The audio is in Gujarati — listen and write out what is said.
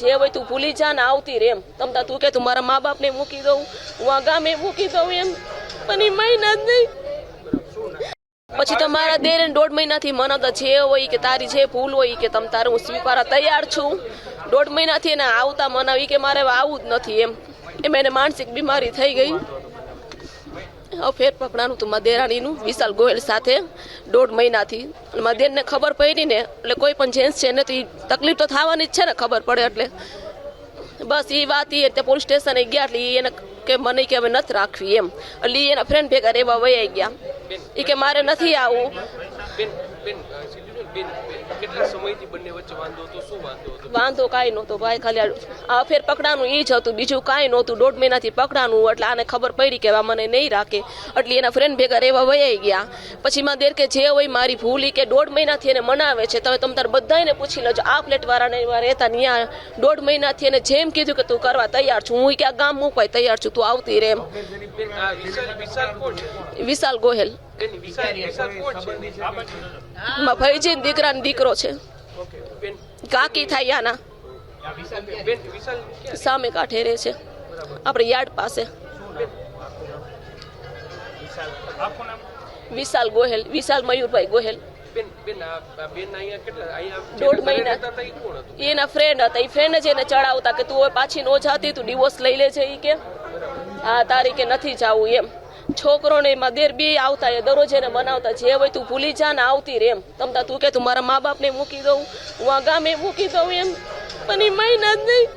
જે હોય તું ભૂલી જા ને આવતી રે એમ તમતા તું કે તું મારા મા બાપને મૂકી દઉં. હું આ ગામે મૂકી દઉં એમ. પણ એ મહિના જ નહીં. પછી તમારા દેર દોઢ મહિનાથી મને તો જે હોય કે તારી જે ભૂલ હોય કે તમ તારું હું સ્વીકારવા તૈયાર છું. દોઢ મહિનાથી એને આવતા મનાવી કે મારે આવું જ નથી એમ. એમ એને માનસિક બીમારી થઈ ગઈ. ફેર પકડાનું હતું મારા દેરાણીનું વિશાલ ગોયલ સાથે દોઢ મહિનાથી. અને દેરને ખબર પડી ને, એટલે કોઈ પણ જેન્ટ્સ છે ને તો એ તકલીફ તો થવાની જ છે ને, ખબર પડે એટલે. બસ એ વાત એ તે પોલીસ સ્ટેશને ગયા એટલે એને કે મને કે હવે નથી રાખવી એમ. એટલે એના ફ્રેન્ડ ભેગા રહેવા વયા ગયા. એ કે મારે નથી આવું. બેન બેન બેન કેટલા સમયથી બંને વચ્ચે વાંધો હતો? શું વાંધો હતો? વાંધો કાંઈ નહોતો ભાઈ ખાલી આ- ફેર પકડાનું એ જ હતું બીજું કાંઈ નહોતું. દોઢ મહિનાથી પકડાનું એટલે આને ખબર પડી કે મને નહીં રાખે. એટલે એના ફ્રેન્ડ ભેગા રહેવા વયાઈ ગયા. પછી માં દેર કે જે હોય મારી ભૂલી કે દોઢ મહિનાથી એને મનાવે છે. તમે તમ તાર બધાને પૂછી લેજો. આ ફ્લેટવાળાને એવા રહેતા ત્યાં દોઢ મહિનાથી એને જેમ કીધું કે તું કરવા તૈયાર છું. હું ક્યાં ગામ મૂકવાય તૈયાર છું તું આવતી રે એમ. વિશાલ ગોહેલ. છે? ભાઈજી દીકરાનો દીકરો છે. કાકી થાય આના. બેન વિશાલ ક્યાં સામે કાંઠે રહે છે. આપણે યાર્ડ પાસે. વિશાલ ગોહેલ વિશાલ મયુરભાઈ ગોહેલ. બેન બેન આ આ બેન અહીંયા કેટલા અહીંયા દોઢ મહિના. એના ફ્રેન્ડ હતા. એ ફ્રેન્ડ જ એને ચડાવતા કે તું હવે પાછી નો જાતી તું ડિવોર્સ લઈ લેજે એ કે. હા તારી કે નથી જાવું એમ. છોકરોને એમાં દેર બી આવતા એ દરરોજ એને મનાવતા જે હોય તું ભૂલી જા ને આવતી રેમ. તમતા તું કે તું મારા મા બાપને મૂકી દઉં, હું આ ગામે મૂકી દઉં એમ. પણ એ મહિના જ નહીં.